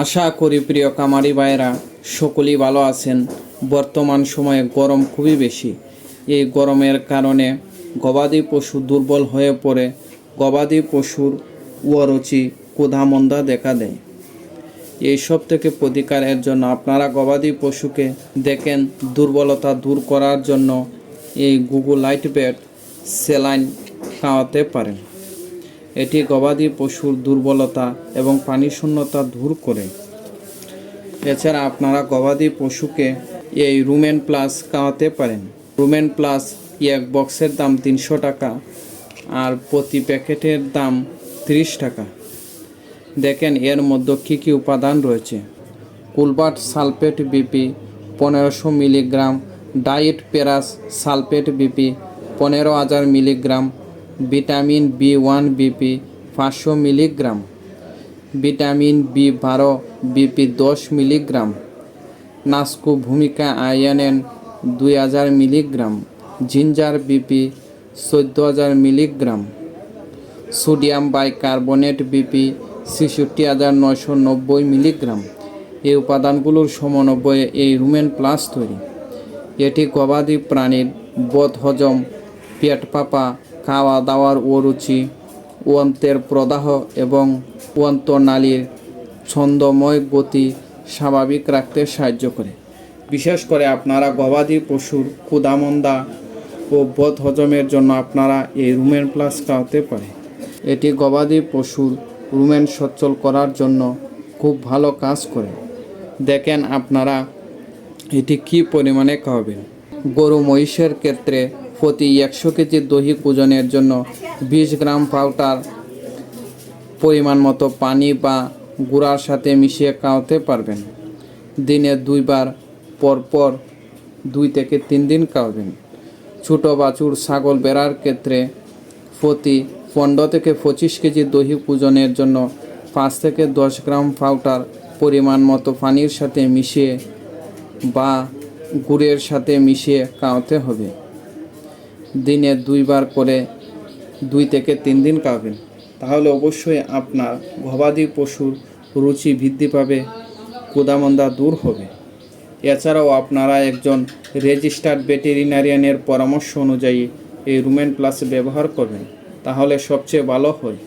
আশা করি প্রিয় কামারি ভাইয়েরা, সকলেই ভালো আছেন। বর্তমান সময়ে গরম খুবই বেশি। এই গরমের কারণে গবাদি পশু দুর্বল হয়ে পড়ে। গবাদি পশুর উয়ারুচি ক্ষুধামন্দা দেখা দেয়। এইসব থেকে প্রতিকারের জন্য আপনারা গবাদি পশুকে দেখেন দুর্বলতা দূর করার জন্য এই গুগল লাইট বেড সেলাইন খাওয়াতে পারেন। এটি গবাদি পশুর দুর্বলতা এবং পানি শূন্যতা দূর করে। এছাড়া আপনারা গবাদি পশুকে এই রুমেন প্লাস খাওয়াতে পারেন। রুমেন প্লাস এক বক্সের দাম তিনশো টাকা আর প্রতি প্যাকেটের দাম তিরিশ টাকা। দেখেন এর মধ্যে কী কী উপাদান রয়েছে। কুলবাট সালফেট বিপি পনেরোশো মিলিগ্রাম ডায়েট পেরাস সালফেট বিপি পনেরো হাজার milligram vitamin B one BP পাঁচশো মিলিগ্রাম। ভিটামিন বি বারো বিপি দশ মিলিগ্রাম। নাস্কো ভূমিকা আয়নেন দুই হাজার মিলিগ্রাম। জিঞ্জার বিপি চোদ্দ হাজার মিলিগ্রাম। সোডিয়াম বাইকার্বনেট বিপি ছেষট্টি হাজার নয়শো নব্বই মিলিগ্রাম। এই উপাদানগুলোর সমন্বয়ে এই রুমেন প্লাস তৈরি। এটি গবাদি প্রাণীর বোধ হজম পেট পাপা খাওয়া দাওয়ার অরুচি অন্তের প্রদাহ এবং অন্তনালীর ছন্দময় গতি স্বাভাবিক রাখতে সাহায্য করে। বিশেষ করে আপনারা গবাদি পশুর ক্ষুদামন্দা ও বোধ হজমের জন্য আপনারা এই রুমেন প্লাস খাওয়াতে পারে। এটি গবাদি পশুর রুমেন সচ্ছল করার জন্য খুব ভালো কাজ করে। দেখেন আপনারা এটি কি পরিমাণে খাওয়াবেন। গরু মহিষের ক্ষেত্রে প্রতি একশো কেজি দহি ওজনের জন্য বিশ গ্রাম পাউডার পরিমাণ মতো পানি বা গুঁড়ার সাথে মিশিয়ে খাওয়াতে পারবেন। দিনে দুইবার, পরপর দুই থেকে তিন দিন খাওয়াবেন ছোটো বাছুর ছাগল বেড়ার ক্ষেত্রে প্রতি পনেরো থেকে পঁচিশ কেজি দহি পূজনের জন্য পাঁচ থেকে দশ গ্রাম পাউডার পরিমাণ মতো পানির সাথে মিশিয়ে বা গুড়ের সাথে মিশিয়ে খাওয়াতে হবে। দিনে দুইবার করে দুই থেকে তিন দিন খাবেন তাহলে অবশ্যই আপনার গবাদি পশুর রুচি বৃদ্ধি পাবে ক্ষুদামন্দা দূর হবে। এছাড়াও আপনারা একজন রেজিস্টার্ড ভেটেরিনারিয়ানের পরামর্শ অনুযায়ী এই রুমেন প্লাস ব্যবহার করবেন, তাহলে সবচেয়ে ভালো হয়।